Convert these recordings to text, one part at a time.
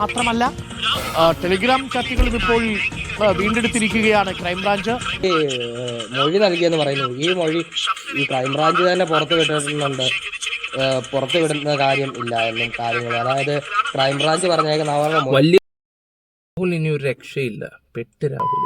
മാത്രമല്ല ടെലിഗ്രാം ചാറ്റുകളും ഇപ്പോൾ വീണ്ടെടുത്തിരിക്കുകയാണ് ക്രൈംബ്രാഞ്ച്. ഈ മൊഴി നൽകിയെന്ന് പറയുന്നു. ഈ മൊഴി ഈ ക്രൈംബ്രാഞ്ച് തന്നെ പുറത്തു വിട്ടിട്ടുണ്ട്. പുറത്തു വിടുന്ന കാര്യം ഇല്ല എന്നും കാര്യങ്ങൾ അതായത് ക്രൈംബ്രാഞ്ച് പറഞ്ഞേക്കുന്ന അവരുടെ മൊഴി വലിയ രാഹുൽ ഇനി ഒരു രക്ഷയില്ല. പെട്ട് രാഹുൽ.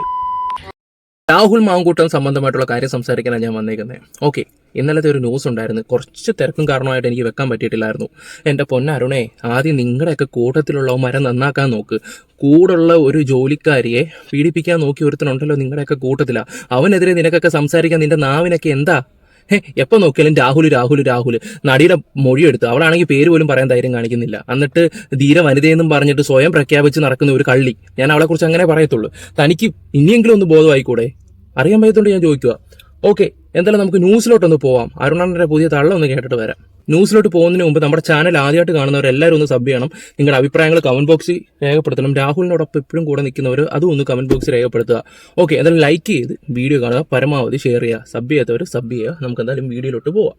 രാഹുൽ മാങ്കൂട്ടം സംബന്ധമായിട്ടുള്ള കാര്യം സംസാരിക്കാനാണ് ഞാൻ വന്നേക്കുന്നത് ഓക്കെ. ഇന്നലത്തെ ഒരു ന്യൂസ് ഉണ്ടായിരുന്നു. കുറച്ച് തിരക്കും കാരണമായിട്ട് എനിക്ക് വെക്കാൻ പറ്റിയിട്ടില്ലായിരുന്നു. എന്റെ പൊന്നരുണേ ആദ്യം നിങ്ങളുടെയൊക്കെ കൂട്ടത്തിലുള്ള മരം നന്നാക്കാൻ നോക്ക്. കൂടുള്ള ഒരു ജോലിക്കാരിയെ പീഡിപ്പിക്കാൻ നോക്കി ഒരുത്തനുണ്ടല്ലോ നിങ്ങളുടെയൊക്കെ കൂട്ടത്തിലാ. അവനെതിരെ നിനക്കൊക്കെ സംസാരിക്കാൻ നിന്റെ നാവിനൊക്കെ എന്താ? എപ്പോൾ നോക്കിയാലും രാഹുൽ രാഹുൽ രാഹുൽ നടിയുടെ മൊഴിയെടുത്ത്. അവളാണെങ്കിൽ പേര് പോലും പറയാൻ ധൈര്യം കാണിക്കുന്നില്ല. എന്നിട്ട് ധീര വനിതയെന്നും പറഞ്ഞിട്ട് സ്വയം പ്രഖ്യാപിച്ച് നടക്കുന്ന ഒരു കള്ളി. ഞാൻ അവളെക്കുറിച്ച് അങ്ങനെ പറയത്തുള്ളൂ. തനിക്ക് ഇനിയെങ്കിലും ഒന്ന് ബോധമായിക്കൂടെ? അറിയാൻ പറ്റത്തോണ്ട് ഞാൻ ചോദിക്കുക ഓക്കെ എന്തായാലും നമുക്ക് ന്യൂസിലോട്ടൊന്ന് പോവാം. അരുണാണ്ടന്റെ പുതിയ തള്ള ഒന്ന് കേട്ടിട്ട് വരാം. ന്യൂസിലോട്ട് പോകുന്നതിന് മുമ്പ് നമ്മുടെ ചാനൽ ആദ്യമായിട്ട് കാണുന്നവരെല്ലാവരും ഒന്ന് സബ് ചെയ്യണം. നിങ്ങളുടെ അഭിപ്രായങ്ങൾ കമന്റ് ബോക്സിൽ രേഖപ്പെടുത്തണം. രാഹുലിനോടൊപ്പം എപ്പോഴും കൂടെ നിൽക്കുന്നവർ അതും ഒന്ന് കമന്റ് ബോക്സിൽ രേഖപ്പെടുത്തുക. ഓക്കെ എന്തായാലും ലൈക്ക് ചെയ്ത് വീഡിയോ കാണുക പരമാവധി ഷെയർ ചെയ്യുക സബ് ചെയ്യാത്തവർ സബ് ചെയ്യുക. നമുക്ക് എന്തായാലും വീഡിയോയിലോട്ട് പോവാം.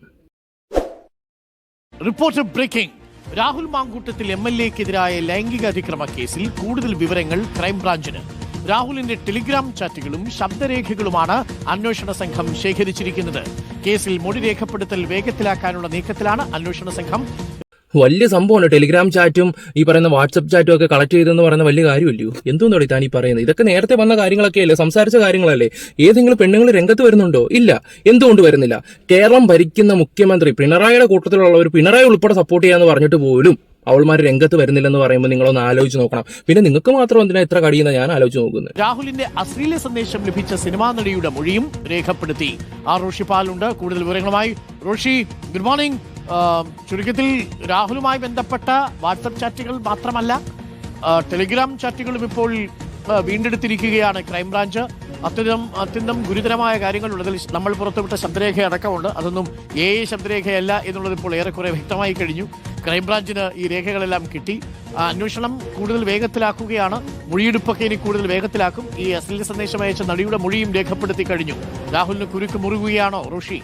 Report breaking Rahul Mankoottathil M L എക്കെതിരായ ലൈംഗിക അതിക്രമ കേസിൽ കൂടുതൽ വിവരങ്ങൾ ക്രൈംബ്രാഞ്ചിന് രാഹുലിന്റെ ടെലിഗ്രാം ചാറ്റുകളും ശബ്ദരേഖകളുമാണ് അന്വേഷണ സംഘം ശേഖരിച്ചിരിക്കുന്നത്. കേസിൽ മൊഴി രേഖപ്പെടുത്തൽ വേഗത്തിലാക്കാനുള്ള നീക്കത്തിലാണ് അന്വേഷണ സംഘം. വലിയ സംഭവമാണ് ടെലിഗ്രാം ചാറ്റും ഈ പറയുന്ന വാട്സപ്പ് ചാറ്റും ഒക്കെ കളക്ട് ചെയ്തെന്ന് പറയുന്ന വലിയ കാര്യമല്ലയോ? എന്തോന്നോടി താൻ ഈ പറയുന്നത്? ഇതൊക്കെ നേരത്തെ വന്ന കാര്യങ്ങളൊക്കെ അല്ലേ സംസാരിച്ച കാര്യങ്ങളല്ലേ? ഏതെങ്കിലും പെണ്ണുങ്ങൾ രംഗത്ത് വരുന്നുണ്ടോ? ഇല്ല. എന്തുകൊണ്ട് വരുന്നില്ല? കേരളം ഭരിക്കുന്ന മുഖ്യമന്ത്രി പിണറായിയുടെ കൂട്ടത്തിലുള്ള ഒരു പിണറായി ഉൾപ്പെടെ സപ്പോർട്ട് ചെയ്യാന്ന് പറഞ്ഞിട്ട് പോലും അവൾമാർ രംഗത്ത് വരുന്നില്ലെന്ന് പറയുമ്പോൾ നിങ്ങളൊന്ന് ആലോചിച്ച് നോക്കണം. പിന്നെ നിങ്ങൾക്ക് മാത്രം എന്തിനാ ഇത്ര കടിയെന്ന്? ഞാൻ ആലോചിച്ച് നോക്കുന്നു. രാഹുലിന്റെ അശ്ലീല സന്ദേശം ലഭിച്ച സിനിമാ നടിയുടെ മൊഴിയും രേഖപ്പെടുത്തി. ആ റോഷി ഉണ്ട് കൂടുതൽ വിവരങ്ങളുമായി റോഷി ഗുഡ് മോർണിംഗ് ചുരുക്കത്തിൽ രാഹുലുമായി ബന്ധപ്പെട്ട വാട്സപ്പ് ചാറ്റുകൾ മാത്രമല്ല ടെലിഗ്രാം ചാറ്റുകളും ഇപ്പോൾ വീണ്ടെടുത്തിരിക്കുകയാണ് ക്രൈംബ്രാഞ്ച്. അത്യന്തം അത്യന്തം ഗുരുതരമായ കാര്യങ്ങളുള്ളതിൽ നമ്മൾ പുറത്തുവിട്ട ശബ്ദരേഖ അടക്കമുണ്ട്. അതൊന്നും ഏ ശബ്ദരേഖയല്ല എന്നുള്ളത് ഇപ്പോൾ ഏറെക്കുറെ വ്യക്തമായി കഴിഞ്ഞു. ക്രൈംബ്രാഞ്ചിന് ഈ രേഖകളെല്ലാം കിട്ടി. അന്വേഷണം കൂടുതൽ വേഗത്തിലാക്കുകയാണ്. മൊഴിയെടുപ്പൊക്കെ ഇനി കൂടുതൽ വേഗത്തിലാക്കും. ഈ അശ്ലീല സന്ദേശം അയച്ച നടിയുടെ മൊഴിയും രേഖപ്പെടുത്തി കഴിഞ്ഞു. രാഹുലിന് കുരുക്ക് മുറുകുകയാണോ ഋഷി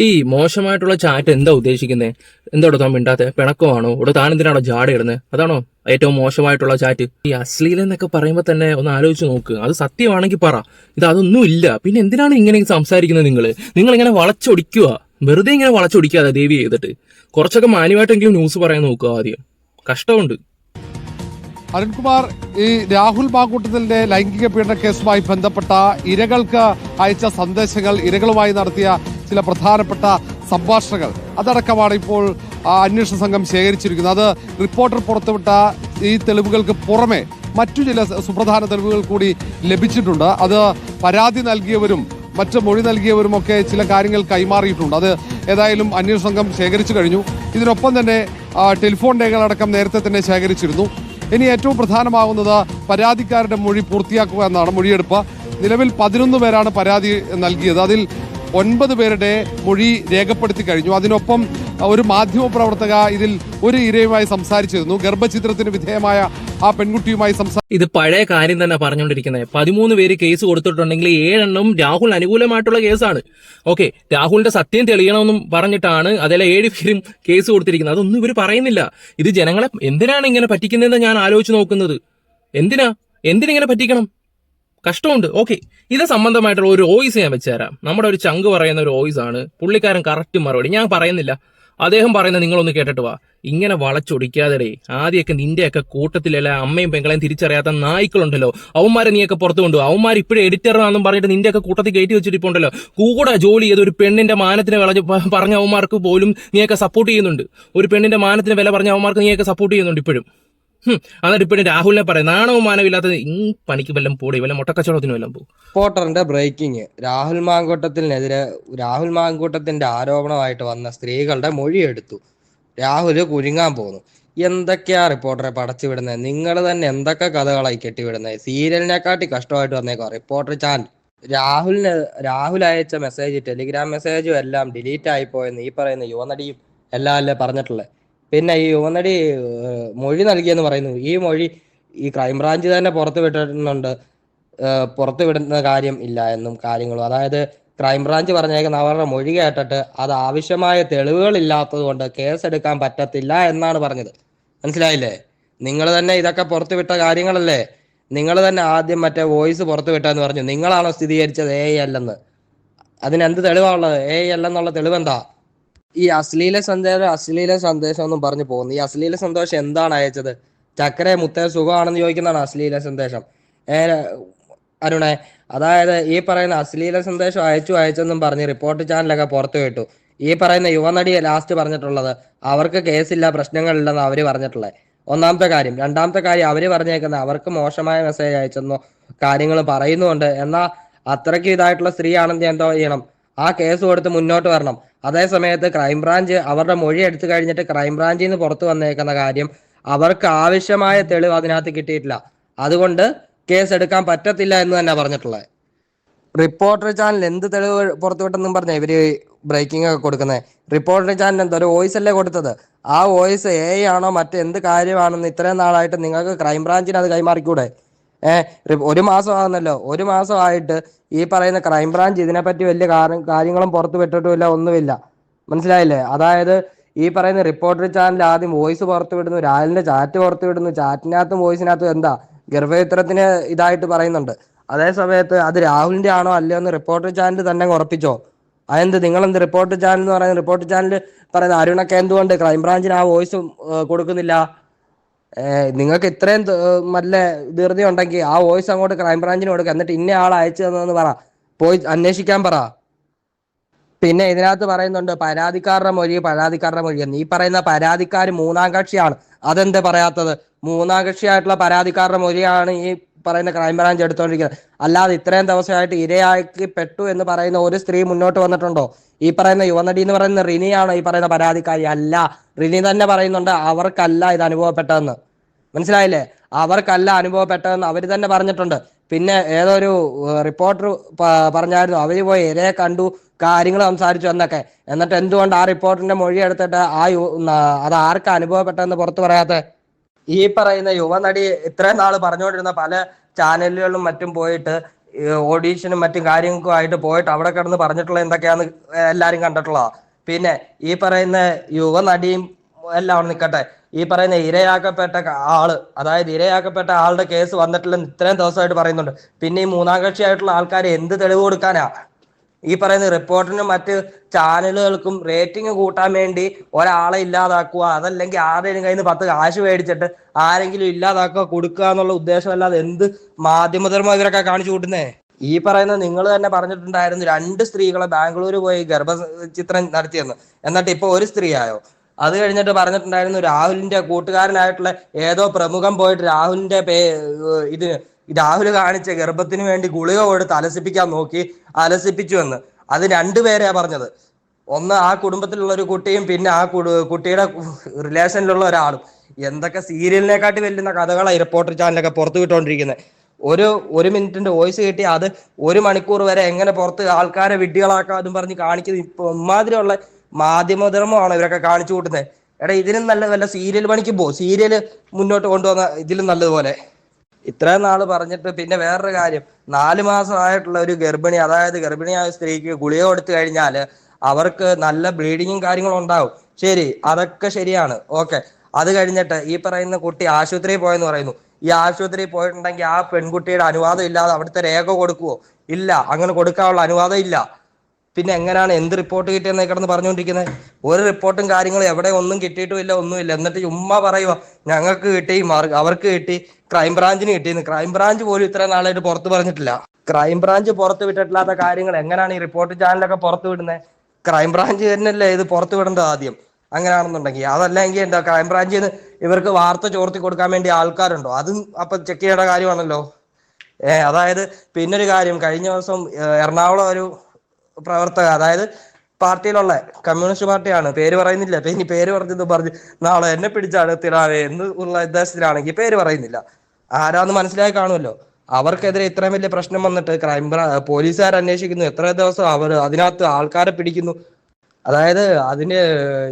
ഈ മോശമായിട്ടുള്ള ചാറ്റ് എന്താ ഉദ്ദേശിക്കുന്നത് എന്തോടോ താൻ മിണ്ടാത്തെ? പിണക്കമാണോ? ഇവിടെ താൻ എന്തിനാണോ ജാട ഇടുന്നത് അതാണോ ഏറ്റവും മോശമായിട്ടുള്ള ചാറ്റ് ഈ അശ്ലീലം എന്നൊക്കെ പറയുമ്പോൾ തന്നെ ഒന്ന് ആലോചിച്ച് നോക്ക്. അത് സത്യമാണെങ്കിൽ പറ. ഇത് അതൊന്നും ഇല്ല. പിന്നെ എന്തിനാണ് ഇങ്ങനെ സംസാരിക്കുന്നത് നിങ്ങൾ നിങ്ങൾ ഇങ്ങനെ വളച്ചൊടിക്കുക. വെറുതെ ഇങ്ങനെ വളച്ചൊടിക്കാതെ ദേവി ചെയ്തിട്ട്. കുറച്ചൊക്കെ മാന്യമായിട്ടെങ്കിലും ന്യൂസ് പറയാൻ നോക്കുക ആദ്യം. കഷ്ടമുണ്ട്. അരുൺകുമാർ ഈ രാഹുൽ മാങ്കൂട്ടത്തിന്റെ ലൈംഗിക പീഡന കേസുമായി ബന്ധപ്പെട്ട ഇരകൾക്ക് അയച്ച സന്ദേശങ്ങൾ ഇരകളുമായി നടത്തിയ ചില പ്രധാനപ്പെട്ട സംഭാഷണങ്ങൾ. അതടക്കമാണ് ഇപ്പോൾ അന്വേഷണ സംഘം ശേഖരിച്ചിരിക്കുന്നത്. അത് റിപ്പോർട്ടർ പുറത്തുവിട്ട ഈ തെളിവുകൾക്ക് പുറമെ മറ്റു ചില സുപ്രധാന തെളിവുകൾ കൂടി ലഭിച്ചിട്ടുണ്ട്. അത് പരാതി നൽകിയവരും മറ്റ് മൊഴി നൽകിയവരുമൊക്കെ ചില കാര്യങ്ങൾ കൈമാറിയിട്ടുണ്ട്. അത് ഏതായാലും അന്വേഷണ സംഘം ശേഖരിച്ചു കഴിഞ്ഞു. ഇതിനൊപ്പം തന്നെ ടെലിഫോൺ രേഖകളടക്കം നേരത്തെ തന്നെ ശേഖരിച്ചിരുന്നു. ഇനി ഏറ്റവും പ്രധാനമാകുന്നത് പരാതിക്കാരുടെ മൊഴി പൂർത്തിയാക്കുക എന്നാണ് മൊഴിയെടുപ്പ്. നിലവിൽ പതിനൊന്ന് പേരാണ് പരാതി നൽകിയത്. അതിൽ ഒൻപത് പേരുടെ മൊഴി രേഖപ്പെടുത്തി കഴിഞ്ഞു. അതിനൊപ്പം ഒരു മാധ്യമ പ്രവർത്തക ഇതിൽ ഒരു ഇരയുമായി സംസാരിച്ചിരുന്നു. ഗർഭചിത്രത്തിന് വിധേയമായ ആ പെൺകുട്ടിയുമായി സംസാരിച്ചു ഇത് പഴയ കാര്യം തന്നെ പറഞ്ഞുകൊണ്ടിരിക്കുന്നത്. പതിമൂന്ന് പേര് കേസ് കൊടുത്തിട്ടുണ്ടെങ്കിൽ ഏഴെണ്ണം രാഹുൽ അനുകൂലമായിട്ടുള്ള കേസാണ്. ഓക്കെ രാഹുലിന്റെ സത്യം തെളിയണമെന്നും പറഞ്ഞിട്ടാണ് അതിലെ ഏഴ് പേരും കേസ് കൊടുത്തിരിക്കുന്നത്. അതൊന്നും ഇവർ പറയുന്നില്ല. ഇത് ജനങ്ങളെ എന്തിനാണ് ഇങ്ങനെ പറ്റിക്കുന്നതെന്ന് ഞാൻ ആലോചിച്ച് നോക്കുന്നത്? എന്തിനാ? എന്തിനിങ്ങനെ പറ്റിക്കണം? കഷ്ടമുണ്ട്. ഓക്കെ ഇത് സംബന്ധമായിട്ടുള്ള ഒരു വോയിസ് ഞാൻ വെച്ചുതരാം. നമ്മുടെ ഒരു ചങ്ക് പറയുന്ന ഒരു വോയിസ് ആണ്. പുള്ളിക്കാരൻ കറക്റ്റ് മറുപടി. ഞാൻ പറയുന്നില്ല. അദ്ദേഹം പറയുന്നത് നിങ്ങളൊന്ന് കേട്ടിട്ട് വാ. ഇങ്ങനെ വളച്ചൊടിക്കാതെ ആദ്യമൊക്കെ നിന്റെയൊക്കെ കൂട്ടത്തിലല്ല അമ്മയും പെങ്ങളെയും തിരിച്ചറിയാത്ത നായ്ക്കളുണ്ടല്ലോ. അവന്മാരെ നീയൊക്കെ പുറത്തു കൊണ്ടു അവന്മാർ ഇപ്പോഴും എഡിറ്ററാണെന്നും പറഞ്ഞിട്ട് നിന്റെയൊക്കെ കൂട്ടത്തിൽ കയറ്റി വെച്ചിട്ടുണ്ടല്ലോ കൂടെ ജോലി ചെയ്ത് ഒരു പെണ്ണിന്റെ മാനത്തിന് പ- പറഞ്ഞ അവന്മാർക്ക് പോലും നീയൊക്കെ സപ്പോർട്ട് ചെയ്യുന്നുണ്ട്. ഒരു പെണ്ണിന്റെ മാനത്തിന് വില പറഞ്ഞ അവന്മാർക്ക് നീയൊക്കെ സപ്പോർട്ട് ചെയ്യുന്നുണ്ട് ഇപ്പോഴും. എന്നിട്ട് ഇപ്പൊ രാഹുലിനെ പറയാം നാണവും മാനവില്ലാത്ത ഈ പണിക്ക് വല്ലതും പോടി വല്ല മുട്ടക്കച്ചവടത്തിന് വല്ലതും പോകും പോട്ടറിന്റെ ബ്രേക്കിംഗ് രാഹുൽ മാങ്കൂട്ടത്തിനെതിരെ രാഹുൽ മാങ്കൂട്ടത്തിന്റെ ആരോപണമായിട്ട് വന്ന സ്ത്രീകളുടെ മൊഴി എടുത്തു. രാഹുൽ കുരുങ്ങാൻ പോകുന്നു എന്തൊക്കെയാ റിപ്പോർട്ടറെ പടച്ചുവിടുന്നത് നിങ്ങൾ തന്നെ എന്തൊക്കെ കഥകളായി കെട്ടിവിടുന്നത് സീരിയലിനെക്കാട്ടി കഷ്ടമായിട്ട് വന്നേക്കോ റിപ്പോർട്ടർ ചാൻ. രാഹുലിന് രാഹുൽ അയച്ച മെസ്സേജ് ടെലിഗ്രാം മെസ്സേജും എല്ലാം ഡിലീറ്റ് ആയി പോയെന്ന് ഈ പറയുന്ന യുവനടിയും എല്ലാം അല്ലേ പറഞ്ഞിട്ടുള്ളത്. പിന്നെ ഈ യുവനടി മൊഴി നൽകിയെന്ന് പറയുന്നു. ഈ മൊഴി ഈ ക്രൈംബ്രാഞ്ച് തന്നെ പുറത്തു വിട്ടിട്ടുണ്ട്. പുറത്തു വിടുന്ന കാര്യം ഇല്ല എന്നും കാര്യങ്ങളും. അതായത് ക്രൈംബ്രാഞ്ച് പറഞ്ഞേക്കുന്ന അവരുടെ മൊഴി കേട്ടിട്ട് അത് ആവശ്യമായ തെളിവുകളില്ലാത്തത് കൊണ്ട് കേസെടുക്കാൻ പറ്റത്തില്ല എന്നാണ് പറഞ്ഞത്. മനസ്സിലായില്ലേ? നിങ്ങൾ തന്നെ ഇതൊക്കെ പുറത്തുവിട്ട കാര്യങ്ങളല്ലേ? നിങ്ങൾ തന്നെ ആദ്യം മറ്റേ വോയിസ് പുറത്തു വിട്ടെന്ന് പറഞ്ഞു. നിങ്ങളാണോ സ്ഥിരീകരിച്ചത് എ അല്ലെന്ന് അതിന് എന്ത് തെളിവാണുള്ളത് എ അല്ലെന്നുള്ള തെളിവെന്താ? ഈ അശ്ലീല സന്ദേശം അശ്ലീല സന്ദേശം എന്നും പറഞ്ഞു പോകുന്നു. ഈ അശ്ലീല സന്ദേശം എന്താണ് അയച്ചത്? ചക്കരെ മുത്തേ സുഖമാണെന്ന് ചോദിക്കുന്നതാണ് അശ്ലീല സന്ദേശം. അരുണെ അതായത് ഈ പറയുന്ന അശ്ലീല സന്ദേശം അയച്ചു അയച്ചെന്നും പറഞ്ഞ് റിപ്പോർട്ട് ചാനലൊക്കെ പുറത്തു വിട്ടു. ഈ പറയുന്ന യുവനടിയെ ലാസ്റ്റ് പറഞ്ഞിട്ടുള്ളത് അവർക്ക് കേസില്ല പ്രശ്നങ്ങളില്ലെന്ന് അവർ പറഞ്ഞിട്ടുള്ളത്. ഒന്നാമത്തെ കാര്യം രണ്ടാമത്തെ കാര്യം അവർ പറഞ്ഞേക്കുന്ന അവർക്ക് മോശമായ മെസ്സേജ് അയച്ചെന്നോ കാര്യങ്ങൾ പറയുന്നുണ്ട്. എന്നാൽ അത്രയ്ക്ക് ഇതായിട്ടുള്ള സ്ത്രീ ആണെന്ന് എന്തോ ചെയ്യണം. ആ കേസ് കൊടുത്ത് മുന്നോട്ട് വരണം. അതേ സമയത്ത് ക്രൈംബ്രാഞ്ച് അവരുടെ മൊഴി എടുത്തു കഴിഞ്ഞിട്ട് ക്രൈംബ്രാഞ്ചിൽ നിന്ന് പുറത്തു വന്നേക്കുന്ന കാര്യം അവർക്ക് ആവശ്യമായ തെളിവ് അതിനകത്ത് കിട്ടിയിട്ടില്ല. അതുകൊണ്ട് കേസ് എടുക്കാൻ പറ്റത്തില്ല എന്ന് തന്നെ പറഞ്ഞിട്ടുള്ളത്. റിപ്പോർട്ടർ ചാനൽ എന്ത് തെളിവ് പുറത്തുവിട്ടെന്നും പറഞ്ഞ ഇവർ ബ്രേക്കിംഗ് ഒക്കെ കൊടുക്കുന്നത് റിപ്പോർട്ടർ ചാനൽ എന്തോ ഒരു വോയിസ് അല്ലേ കൊടുത്തത്? ആ വോയിസ് എ ആണോ മറ്റെന്ത് കാര്യമാണെന്ന് ഇത്രയും നാളായിട്ട് നിങ്ങൾക്ക് ക്രൈംബ്രാഞ്ചിന് അത് കൈമാറിക്കൂടെ? ഒരു മാസം ആകുന്നല്ലോ ഒരു മാസമായിട്ട് ഈ പറയുന്ന ക്രൈംബ്രാഞ്ച് ഇതിനെപ്പറ്റി വലിയ കാര്യം കാര്യങ്ങളും പുറത്തു വിട്ടിട്ടുമില്ല ഒന്നുമില്ല. മനസ്സിലായില്ലേ? അതായത് ഈ പറയുന്ന റിപ്പോർട്ടർ ചാനൽ ആദ്യം വോയിസ് പുറത്തു വിടുന്നു രാഹുലിന്റെ ചാറ്റ് പുറത്തു വിടുന്നു ചാറ്റിനകത്തും വോയിസിനകത്തും എന്താ? ഗർഭചിത്രത്തിന് ഇതായിട്ട് പറയുന്നുണ്ട്. അതേ സമയത്ത് അത് രാഹുലിന്റെ ആണോ അല്ലയോ എന്ന് റിപ്പോർട്ടർ ചാനൽ തന്നെ ഉറപ്പിച്ചോ? അതെന്ത്? നിങ്ങളെന്ത് റിപ്പോർട്ടർ ചാനൽ എന്ന് പറയുന്ന റിപ്പോർട്ടർ ചാനൽ പറയുന്ന അരുണൊക്കെ എന്തുകൊണ്ട് ക്രൈംബ്രാഞ്ചിന് ആ വോയിസ് കൊടുക്കുന്നില്ല? നിങ്ങൾക്ക് ഇത്രയും നല്ല ധൃതി ഉണ്ടെങ്കിൽ ആ വോയിസ് അങ്ങോട്ട് ക്രൈംബ്രാഞ്ചിന് കൊടുക്കുക എന്നിട്ട് ഇന്ന ആൾ അയച്ചു തന്നതെന്ന് പറ. പോയി അന്വേഷിക്കാൻ പറ. പിന്നെ ഇതിനകത്ത് പറയുന്നുണ്ട് പരാതിക്കാരുടെ മൊഴി പരാതിക്കാരുടെ മൊഴി. നീ പറയുന്ന പരാതിക്കാർ മൂന്നാം കക്ഷിയാണ്. അതെന്ത് പറയാത്തത്? മൂന്നാം കക്ഷിയായിട്ടുള്ള പരാതിക്കാരുടെ മൊഴിയാണ് ഈ പറയുന്ന ക്രൈംബ്രാഞ്ച് എടുത്തോണ്ടിരിക്കുന്നത് അല്ലാതെ ഇത്രയും ദിവസമായിട്ട് ഇരയാക്കി പെട്ടു എന്ന് പറയുന്ന ഒരു സ്ത്രീ മുന്നോട്ട് വന്നിട്ടുണ്ടോ? ഈ പറയുന്ന യുവനടി എന്ന് പറയുന്ന റിനിയാണോ ഈ പറയുന്ന പരാതിക്കാരി. അല്ല റിനി തന്നെ പറയുന്നുണ്ട് അവർക്കല്ല ഇത് അനുഭവപ്പെട്ടതെന്ന്. മനസ്സിലായില്ലേ? അവർക്കല്ല അനുഭവപ്പെട്ടതെന്ന് അവർ തന്നെ പറഞ്ഞിട്ടുണ്ട്. പിന്നെ ഏതൊരു റിപ്പോർട്ടർ പറഞ്ഞായിരുന്നു അവർ പോയി ഇരയെ കണ്ടു കാര്യങ്ങൾ സംസാരിച്ചു എന്നൊക്കെ. എന്നിട്ട് എന്തുകൊണ്ട് ആ റിപ്പോർട്ടിന്റെ മൊഴി എടുത്തിട്ട് ആ അത് ആർക്ക് അനുഭവപ്പെട്ടതെന്ന് പുറത്തു പറയാത്തെ? ഈ പറയുന്ന യുവനടി ഇത്രയും നാൾ പറഞ്ഞുകൊണ്ടിരുന്ന പല ചാനലുകളിലും മറ്റും പോയിട്ട് ഓഡീഷനും മറ്റും കാര്യങ്ങൾക്കും ആയിട്ട് പോയിട്ട് അവിടെ കിടന്ന് പറഞ്ഞിട്ടുള്ള എന്തൊക്കെയാന്ന് എല്ലാരും കണ്ടിട്ടുള്ളതാ. പിന്നെ ഈ പറയുന്ന യുവനടിയും എല്ലാം നിൽക്കട്ടെ ഈ പറയുന്ന ഇരയാക്കപ്പെട്ട ആൾ അതായത് ഇരയാക്കപ്പെട്ട ആളുടെ കേസ് വന്നിട്ടില്ലെന്ന് ഇത്രയും ദിവസമായിട്ട് പറയുന്നുണ്ട്. പിന്നെ ഈ മൂന്നാം കക്ഷിയായിട്ടുള്ള ആൾക്കാർ എന്ത് തെളിവ് കൊടുക്കാനാ? ഈ പറയുന്ന റിപ്പോർട്ടിനും മറ്റ് ചാനലുകൾക്കും റേറ്റിംഗ് കൂട്ടാൻ വേണ്ടി ഒരാളെ ഇല്ലാതാക്കുക അതല്ലെങ്കിൽ ആരുടെയും കയ്യിൽ നിന്ന് പത്ത് കാശ് മേടിച്ചിട്ട് ആരെങ്കിലും ഇല്ലാതാക്കുക കൊടുക്കുക എന്നുള്ള ഉദ്ദേശമല്ലാതെ എന്ത് മാധ്യമധർമ്മം ഇവരൊക്കെ കാണിച്ചു കൂട്ടുന്നേ? ഈ പറയുന്ന നിങ്ങൾ തന്നെ പറഞ്ഞിട്ടുണ്ടായിരുന്നു രണ്ട് സ്ത്രീകളെ ബാംഗ്ലൂർ പോയി ഗർഭചിത്രം നടത്തിയെന്ന്. എന്നിട്ട് ഇപ്പൊ ഒരു സ്ത്രീയായോ? അത് കഴിഞ്ഞിട്ട് പറഞ്ഞിട്ടുണ്ടായിരുന്നു രാഹുലിന്റെ കൂട്ടുകാരനായിട്ടുള്ള ഏതോ പ്രമുഖം പോയിട്ട് രാഹുലിന്റെ പേ ഇത് രാഹുൽ കാണിച്ച ഗർഭത്തിന് വേണ്ടി ഗുളിക കൊടുത്ത് അലസിപ്പിക്കാൻ നോക്കി അലസിപ്പിച്ചു എന്ന്. അത് രണ്ടുപേരെയാ പറഞ്ഞത്. ഒന്ന് ആ കുടുംബത്തിലുള്ള ഒരു കുട്ടിയും പിന്നെ ആ കുടു- കുട്ടിയുടെ റിലേഷനിലുള്ള ഒരാളും. എന്തൊക്കെ സീരിയലിനെക്കാട്ടി വെല്ലുന്ന കഥകളാണ് റിപ്പോർട്ടർ ചാനലൊക്കെ പുറത്തു വിട്ടുകൊണ്ടിരിക്കുന്നത് ഒരു ഒരു മിനിറ്റിന്റെ വോയിസ് കിട്ടി അത് ഒരു മണിക്കൂർ വരെ എങ്ങനെ പുറത്ത് ആൾക്കാരെ വിഡ്ഢികളാക്കാതും പറഞ്ഞ് കാണിക്കുന്നത് ഇപ്പൊ ഇമാതിരിയുള്ള മാധ്യമധർമ്മമാണ് ഇവരൊക്കെ കാണിച്ചു കൂട്ടുന്നത്. എടാ ഇതിനും നല്ല നല്ല സീരിയൽ പണിക്ക് പോ. സീരിയൽ മുന്നോട്ട് കൊണ്ടുവന്ന ഇതിലും നല്ലതുപോലെ. ഇത്രയും നാൾ പറഞ്ഞിട്ട് പിന്നെ വേറൊരു കാര്യം. നാല് മാസമായിട്ടുള്ള ഒരു ഗർഭിണി അതായത് ഗർഭിണിയായ സ്ത്രീക്ക് ഗുളിക കൊടുത്തു കഴിഞ്ഞാൽ അവർക്ക് നല്ല ബ്ലീഡിങ്ങും കാര്യങ്ങളും ഉണ്ടാവും. ശരി അതൊക്കെ ശരിയാണ്. ഓക്കെ. അത് കഴിഞ്ഞിട്ട് ഈ പറയുന്ന കുട്ടി ആശുപത്രിയിൽ പോയെന്ന് പറയുന്നു. ഈ ആശുപത്രിയിൽ പോയിട്ടുണ്ടെങ്കിൽ ആ പെൺകുട്ടിയുടെ അനുവാദം ഇല്ലാതെ അവിടുത്തെ രേഖ കൊടുക്കുവോ? ഇല്ല. അങ്ങനെ കൊടുക്കാനുള്ള അനുവാദം ഇല്ല. പിന്നെ എങ്ങനെയാണ് എന്ത് റിപ്പോർട്ട് കിട്ടിയെന്ന് കിടന്ന് പറഞ്ഞുകൊണ്ടിരിക്കുന്നത് ഒരു റിപ്പോർട്ടും കാര്യങ്ങളും എവിടെ ഒന്നും കിട്ടിയിട്ടുമില്ല ഒന്നുമില്ല. എന്നിട്ട് ഉമ്മ പറയുക ഞങ്ങൾക്ക് കിട്ടി അവർക്ക് കിട്ടി ക്രൈംബ്രാഞ്ചിന് കിട്ടിയെന്ന്. ക്രൈംബ്രാഞ്ച് പോലും ഇത്ര നാളായിട്ട് പുറത്ത് പറഞ്ഞിട്ടില്ല. ക്രൈംബ്രാഞ്ച് പുറത്ത് വിട്ടിട്ടില്ലാത്ത കാര്യങ്ങൾ എങ്ങനെയാണ് ഈ റിപ്പോർട്ട് ചാനലൊക്കെ പുറത്ത് വിടുന്നത് ക്രൈംബ്രാഞ്ച് തന്നെയല്ലേ ഇത് പുറത്ത് വിടേണ്ടത് ആദ്യം? അങ്ങനെയാണെന്നുണ്ടെങ്കിൽ അതല്ലെങ്കിൽ എന്താ ക്രൈംബ്രാഞ്ചിൽ നിന്ന് ഇവർക്ക് വാർത്ത ചോർത്തി കൊടുക്കാൻ വേണ്ടി ആൾക്കാരുണ്ടോ? അതും അപ്പൊ ചെക്ക് ചെയ്യേണ്ട കാര്യമാണല്ലോ. അതായത് പിന്നൊരു കാര്യം കഴിഞ്ഞ ദിവസം എറണാകുളം ഒരു പ്രവർത്തക അതായത് പാർട്ടിയിലുള്ള കമ്മ്യൂണിസ്റ്റ് പാർട്ടിയാണ്. പേര് പറയുന്നില്ല. ഇനി പേര് പറഞ്ഞത് പറഞ്ഞു? നാളെ എന്നെ പിടിച്ചാണ് തിടാവേ എന്ന് ഉള്ള ഉദ്ദേശത്തിലാണെങ്കിൽ പേര് പറയുന്നില്ല. ആരാന്ന് മനസ്സിലായി കാണുമല്ലോ. അവർക്കെതിരെ ഇത്രയും വലിയ പ്രശ്നം വന്നിട്ട് ക്രൈം പോലീസുകാർ അന്വേഷിക്കുന്നു. എത്ര ദിവസം അവർ അതിനകത്ത് ആൾക്കാരെ പിടിക്കുന്നു. അതായത് അതിന്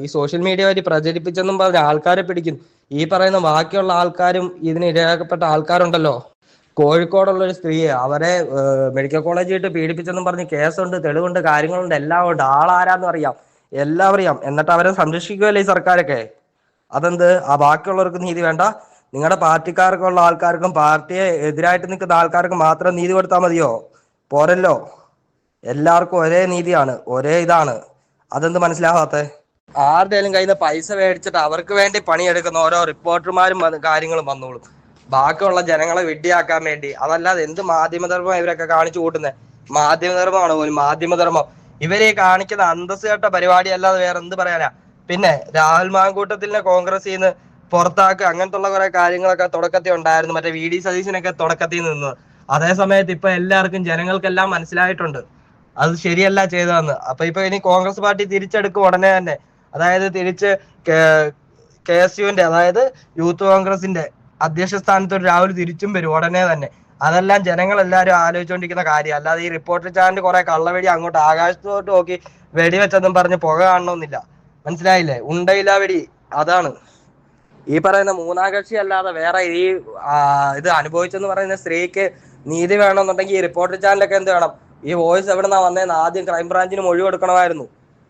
ഈ സോഷ്യൽ മീഡിയ വഴി പ്രചരിപ്പിച്ചെന്നും പറഞ്ഞ് ആൾക്കാരെ പിടിക്കുന്നു. ഈ പറയുന്ന ബാക്കിയുള്ള ആൾക്കാരും ഇതിന് ഇരയാക്കപ്പെട്ട ആൾക്കാരുണ്ടല്ലോ. കോഴിക്കോടുള്ള ഒരു സ്ത്രീയെ അവരെ മെഡിക്കൽ കോളേജിൽ ഇട്ട് പീഡിപ്പിച്ചെന്നും പറഞ്ഞ് കേസുണ്ട് തെളിവുണ്ട് കാര്യങ്ങളുണ്ട് എല്ലാം ഉണ്ട്. ആളാരാന്ന് അറിയാം. എല്ലാം അറിയാം. എന്നിട്ട് അവരെ സംരക്ഷിക്കുമല്ലേ ഈ സർക്കാരൊക്കെ? അതെന്ത്? ആ ബാക്കിയുള്ളവർക്ക് നീതി വേണ്ട. നിങ്ങളുടെ പാർട്ടിക്കാർക്കുള്ള ആൾക്കാർക്കും പാർട്ടിയെ എതിരായിട്ട് നിൽക്കുന്ന ആൾക്കാർക്കും മാത്രം നീതി കൊടുത്താൽ മതിയോ? പോരല്ലോ. എല്ലാവർക്കും ഒരേ നീതിയാണ് ഒരേ ഇതാണ്. അതെന്ത് മനസ്സിലാവാത്ത? ആരുടെയും കയ്യിൽ നിന്ന് പൈസ മേടിച്ചിട്ട് അവർക്ക് വേണ്ടി പണിയെടുക്കുന്ന ഓരോ റിപ്പോർട്ടർമാരും കാര്യങ്ങളും വന്നോളും. ബാക്കിയുള്ള ജനങ്ങളെ വിഡ്ഢിയാക്കാൻ വേണ്ടി. അതല്ലാതെ എന്ത് മാധ്യമധർമ്മം ഇവരൊക്കെ കാണിച്ചു കൂട്ടുന്നത് മാധ്യമധർമ്മമാണ് പോലും മാധ്യമധർമ്മം. ഇവരെ കാണിക്കുന്ന അന്തസ് കേട്ട പരിപാടി അല്ലാതെ വേറെ എന്ത് പറയാനാ? പിന്നെ രാഹുൽ മാങ്കൂട്ടത്തിനെ കോൺഗ്രസിൽ നിന്ന് പുറത്താക്കുക അങ്ങനത്തെ ഉള്ള കുറെ കാര്യങ്ങളൊക്കെ തുടക്കത്തിൽ ഉണ്ടായിരുന്നു. മറ്റേ വി ഡി സതീശനൊക്കെ തുടക്കത്തിൽ നിന്നത് അതേ സമയത്ത് ഇപ്പൊ എല്ലാവർക്കും ജനങ്ങൾക്കെല്ലാം മനസ്സിലായിട്ടുണ്ട്. അത് ശരിയല്ല ചെയ്തതെന്ന്. അപ്പൊ ഇപ്പൊ ഇനി കോൺഗ്രസ് പാർട്ടി തിരിച്ചെടുക്കും ഉടനെ തന്നെ. അതായത് തിരിച്ച് കെ എസ് യുവിന്റെ അതായത് യൂത്ത് കോൺഗ്രസിന്റെ അധ്യക്ഷ സ്ഥാനത്ത് ഒരു രാഹുൽ തിരിച്ചും വരും ഉടനെ തന്നെ. അതെല്ലാം ജനങ്ങൾ എല്ലാവരും ആലോചിച്ചുകൊണ്ടിരിക്കുന്ന കാര്യം. അല്ലാതെ ഈ റിപ്പോർട്ടർ ചാനൽ കുറെ കള്ളവെടി അങ്ങോട്ട് ആകാശത്തോട്ട് നോക്കി വെടിവെച്ചെന്നും പറഞ്ഞ് പുക കാണണമെന്നില്ല മനസ്സിലായില്ലേ? ഉണ്ടയില്ല വെടി. അതാണ്. ഈ പറയുന്ന മൂന്നാം കക്ഷി അല്ലാതെ വേറെ ഈ ഇത് അനുഭവിച്ചെന്ന് പറയുന്ന സ്ത്രീക്ക് നീതി വേണമെന്നുണ്ടെങ്കിൽ ഈ റിപ്പോർട്ടർ ചാനലൊക്കെ എന്ത് വേണം? ഈ വോയിസ് എവിടെന്നാ വന്നതെന്ന് ആദ്യം ക്രൈംബ്രാഞ്ചിന് മൊഴി കൊടുക്കണമായിരുന്നു.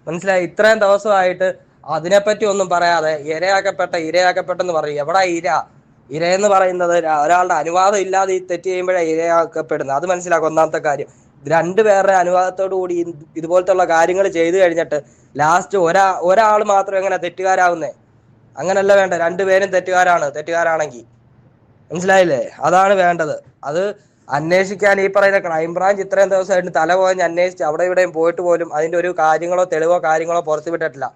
മനസ്സിലായി? ഇത്രയും ദിവസമായിട്ട് അതിനെപ്പറ്റി ഒന്നും പറയാതെ ഇരയാക്കപ്പെട്ട ഇരയാക്കപ്പെട്ടെന്ന് പറയും. എവിടാ ഇര? ഇരയെന്ന് പറയുന്നത് ഒരാളുടെ അനുവാദം ഇല്ലാതെ ഈ തെറ്റ് ചെയ്യുമ്പോഴേ ഇരയാക്കപ്പെടുന്നത്. അത് മനസ്സിലാക്കും ഒന്നാമത്തെ കാര്യം. രണ്ടുപേരുടെ അനുവാദത്തോടു കൂടി ഇത് ഇതുപോലത്തെ ഉള്ള കാര്യങ്ങൾ ചെയ്തു കഴിഞ്ഞിട്ട് ലാസ്റ്റ് ഒരാ ഒരാൾ മാത്രം എങ്ങനെ തെറ്റുകാരാവുന്നേ? അങ്ങനല്ല വേണ്ട രണ്ടുപേരും തെറ്റുകാരാണ് തെറ്റുകാരാണെങ്കിൽ മനസ്സിലായില്ലേ? അതാണ് വേണ്ടത്. അത് അന്വേഷിക്കാൻ ഈ പറയുന്ന ക്രൈംബ്രാഞ്ച് ഇത്രയും ദിവസമായിട്ട് തല പോഞ്ഞ് അന്വേഷിച്ച് അവിടെ ഇവിടെയും പോയിട്ട് പോലും അതിന്റെ ഒരു കാര്യങ്ങളോ തെളിവോ കാര്യങ്ങളോ പുറത്തു വിട്ടിട്ടില്ല.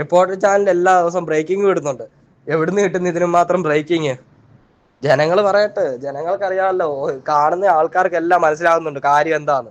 റിപ്പോർട്ടർ ചാനൽ എല്ലാ ദിവസവും ബ്രേക്കിംഗ് വിടുന്നുണ്ട് എവിടുന്ന് കിട്ടുന്ന ഇതിനും മാത്രം ബ്രേക്കിംഗ് ജനങ്ങൾ പറയട്ടെ ജനങ്ങൾക്കറിയാമല്ലോ കാണുന്ന ആൾക്കാർക്കെല്ലാം മനസ്സിലാവുന്നുണ്ട് കാര്യം എന്താന്ന്.